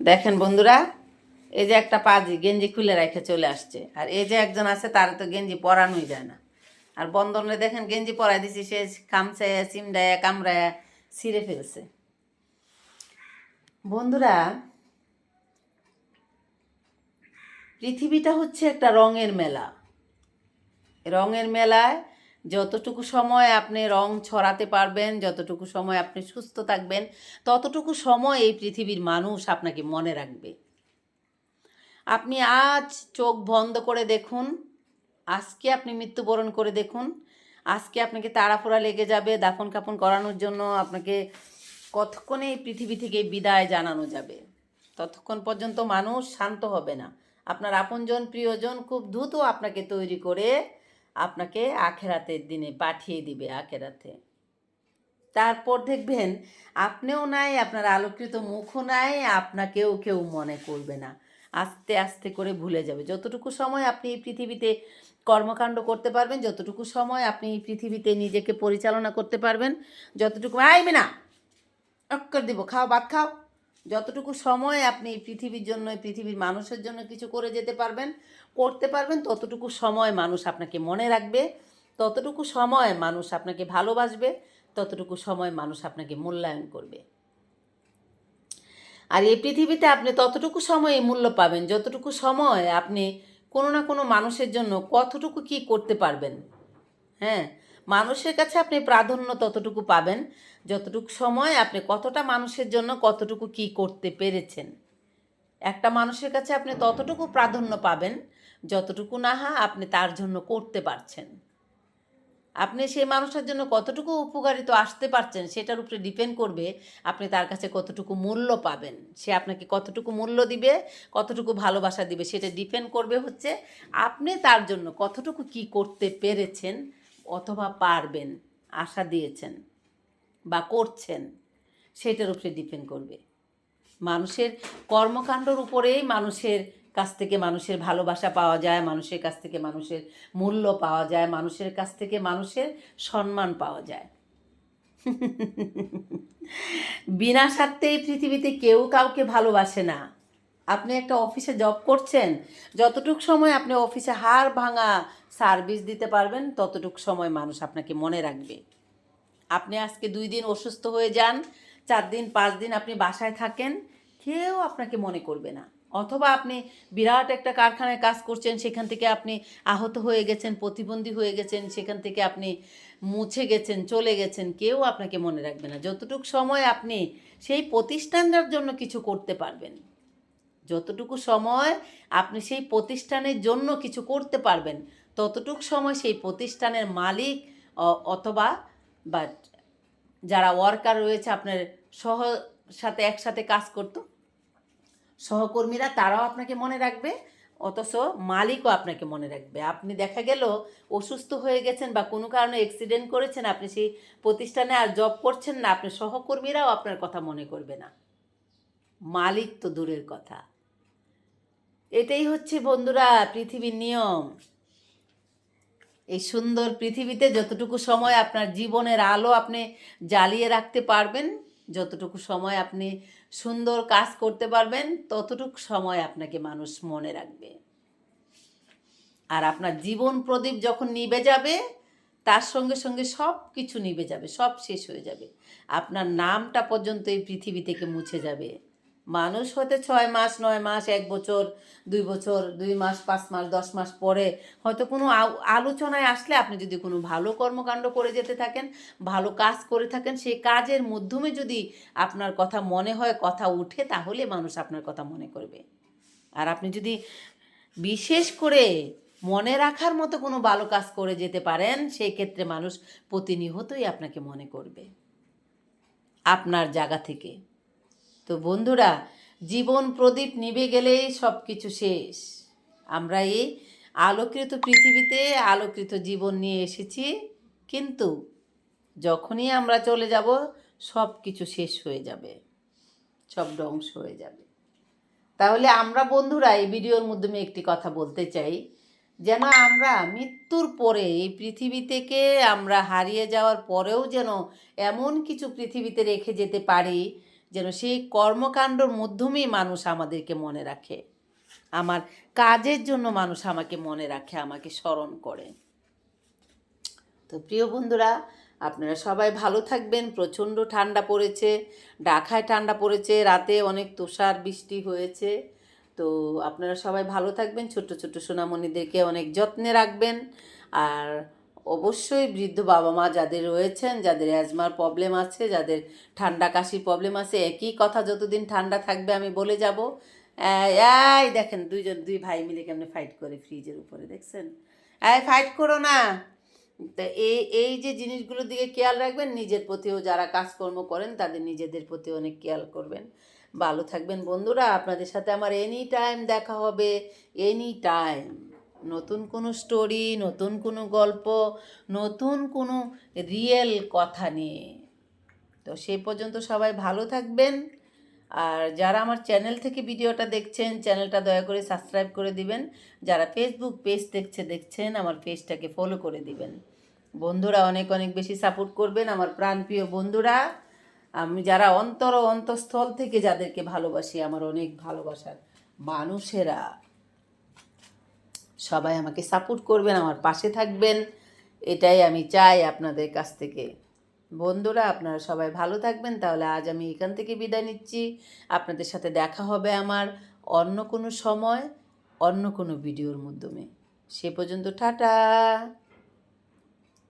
দেখেন বন্ধুরা, এই যে একটা পাজি গেঞ্জি খুলে রেখে চলে আসছে। আর এই যে একজন আছে, তার তো গেঞ্জি পরানোই যায় না। আর বন্ধনে দেখেন গেঞ্জি পরাই দিছি, সে খামছে চিমড়ায়, কামড়ায়, ছিঁড়ে ফেলছে। বন্ধুরা, পৃথিবীটা হচ্ছে একটা রঙের মেলা। রঙের মেলায় যতটুকু সময় আপনি রং ছড়াতে পারবেন, যতটুকু সময় আপনি সুস্থ থাকবেন, ততটুকু সময় এই পৃথিবীর মানুষ আপনাকে মনে রাখবে। আপনি আজ চোখ বন্ধ করে দেখুন, আজকে আপনি মৃত্যুবরণ করে দেখুন, আজকে আপনাকে তাড়াফোড়া লেগে যাবে, দাফন কাফন করানোর জন্য আপনাকে কতক্ষণে এই পৃথিবী থেকে বিদায় জানানো যাবে? ততক্ষণ পর্যন্ত মানুষ শান্ত হবে না। আপনার আপনজন, প্রিয়জন খুব দ্রুত আপনাকে তৈরি করে আপনাকে আখেরাতের দিনে পাঠিয়ে দিবে আখেরাতে। তারপর দেখবেন আপনিও নাই, আপনার আলোকৃত মুখও নাই, আপনাকেও কেউ মনে করবে না। আস্তে আস্তে করে ভুলে যাবে। যতটুকু সময় আপনি এই পৃথিবীতে কর্মকাণ্ড করতে পারবেন, যতটুকু সময় আপনি এই পৃথিবীতে নিজেকে পরিচালনা করতে পারবেন, যতটুকু আইবে না অক্কর দিব, খাও, ভাত খাও। যতটুকু সময় আপনি পৃথিবীর জন্য, পৃথিবীর মানুষের জন্য কিছু করে যেতে পারবেন, করতে পারবেন, ততটুকু সময় মানুষ আপনাকে মনে রাখবে, ততটুকু সময় মানুষ আপনাকে ভালোবাসবে, ততটুকু সময় মানুষ আপনাকে মূল্যায়ন করবে। আর এই পৃথিবীতে আপনি ততটুকু সময়ে মূল্য পাবেন, যতটুকু সময় আপনি কোনো না কোনো মানুষের জন্য কতটুকু কি করতে পারবেন হ্যাঁ? মানুষের কাছে আপনি প্রাধান্য ততটুকু পাবেন, যতটুকু সময় আপনি কতটা মানুষের জন্য কতটুকু কি করতে পেরেছেন। একটা মানুষের কাছে আপনি ততটুকু প্রাধান্য পাবেন, যতটুকু না হা আপনি তার জন্য করতে পারছেন। আপনি সেই মানুষের জন্য কতটুকু উপকারিত আসতে পারছেন, সেটার উপরে ডিপেন্ড করবে আপনি তার কাছে কতটুকু মূল্য পাবেন। সে আপনাকে কতটুকু মূল্য দিবে, কতটুকু ভালোবাসা দিবে, সেটা ডিপেন্ড করবে হচ্ছে আপনি তার জন্য কতটুকু কি করতে পেরেছেন অথবা পারবেন, আশা দিয়েছেন বা করছেন, সেটার উপরে ডিপেন্ড করবে। মানুষের কর্মকাণ্ডর উপরেই মানুষের কাছ থেকে মানুষের ভালোবাসা পাওয়া যায়, মানুষের কাছ থেকে মানুষের মূল্য পাওয়া যায়, মানুষের কাছ থেকে মানুষের সম্মান পাওয়া যায়। বিনা স্বার্থে এই পৃথিবীতে কেউ কাউকে ভালোবাসে না। আপনি একটা অফিসে জব করছেন, যতটুক সময় আপনি অফিসে হার ভাঙা সার্ভিস দিতে পারবেন, ততটুক সময় মানুষ আপনাকে মনে রাখবে। আপনি আজকে দুই দিন অসুস্থ হয়ে যান, চার দিন, পাঁচ দিন আপনি বাসায় থাকেন, কেউ আপনাকে মনে করবে না। অথবা আপনি বিরাট একটা কারখানায় কাজ করছেন, সেখান থেকে আপনি আহত হয়ে গেছেন, প্রতিবন্ধী হয়ে গেছেন, সেখান থেকে আপনি মুছে গেছেন, চলে গেছেন, কেউ আপনাকে মনে রাখবে না। যতটুকু সময় আপনি সেই প্রতিষ্ঠানটার জন্য কিছু করতে পারবেন। যতটুকু সময় আপনি সেই প্রতিষ্ঠানের জন্য কিছু করতে পারবেন, ততটুকু সময় সেই প্রতিষ্ঠানের মালিক অথবা বা যারা ওয়ার্কার রয়েছে আপনার সহ, সাথে একসাথে কাজ করতো, সহকর্মীরা তারাও আপনাকে মনে রাখবে, অথচ মালিকও আপনাকে মনে রাখবে। আপনি দেখা গেল অসুস্থ হয়ে গেছেন বা কোনো কারণে অ্যাক্সিডেন্ট করেছেন, আপনি সেই প্রতিষ্ঠানে আর জব করছেন না আপনার সহকর্মীরাও আপনার কথা মনে করবে না। মালিক তো দূরের কথা। এটাই হচ্ছে বন্ধুরা পৃথিবীর নিয়ম। এই সুন্দর পৃথিবীতে যতটুকু সময় আপনার জীবনের আলো আপনি জ্বালিয়ে রাখতে পারবেন, যতটুকু সময় আপনি সুন্দর কাজ করতে পারবেন, ততটুকু সময় আপনাকে মানুষ মনে রাখবে। আর আপনার জীবন প্রদীপ যখন নিভে যাবে, তার সঙ্গে সঙ্গে সব কিছু নিভে যাবে, সব শেষ হয়ে যাবে। আপনার নামটা পর্যন্ত এই পৃথিবী থেকে মুছে যাবে। মানুষ হতে ছয় মাস, নয় মাস, এক বছর, দুই বছর, দুই মাস, পাঁচ মাস, দশ মাস পরে হয়তো কোনো আলোচনায় আসলে আপনি যদি কোনো ভালো কর্মকাণ্ড করে যেতে থাকেন, ভালো কাজ করে থাকেন সেই কাজের মাধ্যমে যদি আপনার কথা মনে হয়, কথা উঠে, তাহলে মানুষ আপনার কথা মনে করবে। আর আপনি যদি বিশেষ করে মনে রাখার মতো কোনো ভালো কাজ করে যেতে পারেন সেই ক্ষেত্রে মানুষ প্রতিনিয়তই আপনাকে মনে করবে। আপনার জায়গা থেকে। তো বন্ধুরা, জীবন প্রদীপ নিভে গেলেই সব কিছু শেষ। আমরা এই আলোকৃত পৃথিবীতে আলোকৃত জীবন নিয়ে এসেছি, কিন্তু যখনই আমরা চলে যাব সব কিছু শেষ হয়ে যাবে, সব ধ্বংস হয়ে যাবে। তাহলে আমরা বন্ধুরা, এই ভিডিওর মাধ্যমে একটি কথা বলতে চাই, যেন আমরা মৃত্যুর পরে এই পৃথিবী থেকে আমরা হারিয়ে যাওয়ার পরেও যেন এমন কিছু পৃথিবীতে রেখে যেতে পারি যেন সেই কর্মকাণ্ডর মাধ্যমেই মানুষ আমাদেরকে মনে রাখে। আমার কাজের জন্য মানুষ আমাকে মনে রাখে, আমাকে স্মরণ করে। তো প্রিয় বন্ধুরা, আপনারা সবাই ভালো থাকবেন। প্রচণ্ড ঠান্ডা পড়েছে, ঢাকায় ঠান্ডা পড়েছে, রাতে অনেক তুষার বৃষ্টি হয়েছে। তো আপনারা সবাই ভালো থাকবেন, ছোট্ট ছোট্ট সোনামণিদেরকে অনেক যত্নে রাখবেন। আর অবশ্যই বৃদ্ধ বাবা মা যাদের রয়েছেন, যাদের অ্যাজমার প্রবলেম আছে, যাদের ঠান্ডা কাশির প্রবলেম আছে, একই কথা যতদিন ঠান্ডা থাকবে আমি বলে যাব। এই দেখেন দুইজন, দুই ভাই মিলে কেমনে ফাইট করে ফ্রিজের উপরে, দেখছেন? এই ফাইট করো না। তো এই এই যে জিনিসগুলোর দিকে খেয়াল রাখবেন, নিজের প্রতিও যারা কাজকর্ম করেন, তাদের নিজেদের প্রতি অনেক খেয়াল করবেন। ভালো থাকবেন বন্ধুরা, আপনাদের সাথে আমার এনি টাইম দেখা হবে এনি টাইম নতুন কোনো স্টোরি নতুন কোনো গল্প, নতুন কোনো রিয়েল কথা নিয়ে। তো সেই পর্যন্ত সবাই ভালো থাকবেন। আর যারা আমার চ্যানেল থেকে ভিডিওটা দেখছেন চ্যানেলটা দয়া করে সাবস্ক্রাইব করে দিবেন। যারা ফেসবুক পেজ দেখছে, দেখছেন, আমার পেজটাকে ফলো করে দিবেন। বন্ধুরা অনেক অনেক বেশি সাপোর্ট করবেন আমার প্রাণপ্রিয় বন্ধুরা। আমি যারা অন্তর অন্তঃস্থল থেকে যাদেরকে ভালোবাসি, আমার অনেক ভালোবাসার মানুষেরা। সবাই আমাকে সাপোর্ট করবেন, আমার পাশে থাকবেন। এটাই আমি চাই আপনাদের কাছ থেকে। বন্ধুরা, আপনারা সবাই ভালো থাকবেন, তাহলে আজ আমি এখান থেকে বিদায় নিচ্ছি। আপনাদের সাথে দেখা হবে আমার অন্য কোনো সময়, অন্য কোনো ভিডিওর মাধ্যমে। সে পর্যন্ত টাটা।